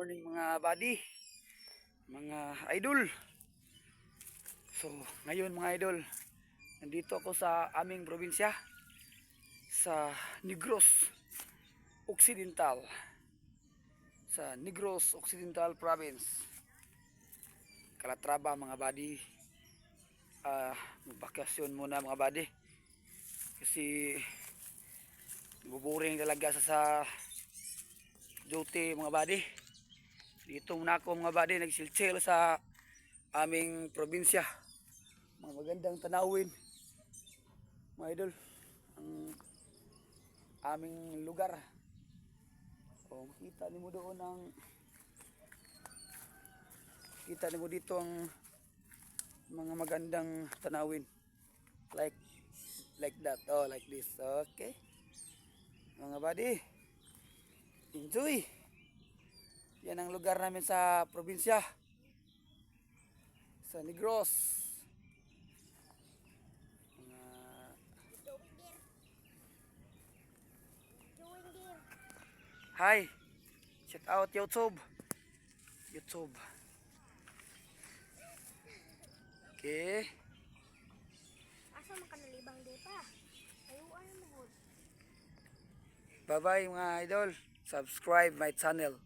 morning mga buddy, mga idol. So, ngayon mga idol, nandito ako sa aming probinsya, sa Negros Occidental. Sa Negros Occidental Province. Calatrava mga buddy. Ah, magbakasyon muna mga buddy. Kasi buburing talaga sa, sa duty mga buddy. Dito muna ako mga buddy nagsilchil sa aming probinsya. Mga magandang tanawin. Mga idol. Ang aming lugar. O makita nimo doon ang kita nimo dito ang mga magandang tanawin. Like like that. Oh, like this. Okay. Mga buddy. Enjoy. Yan ang lugar namin sa probinsya. Sa Negros. Mga Hi. Shout out YouTube. YouTube. Okay. Asa man ka nalibang di pa? Ayuan mo. Bye-bye mga idol. Subscribe my channel.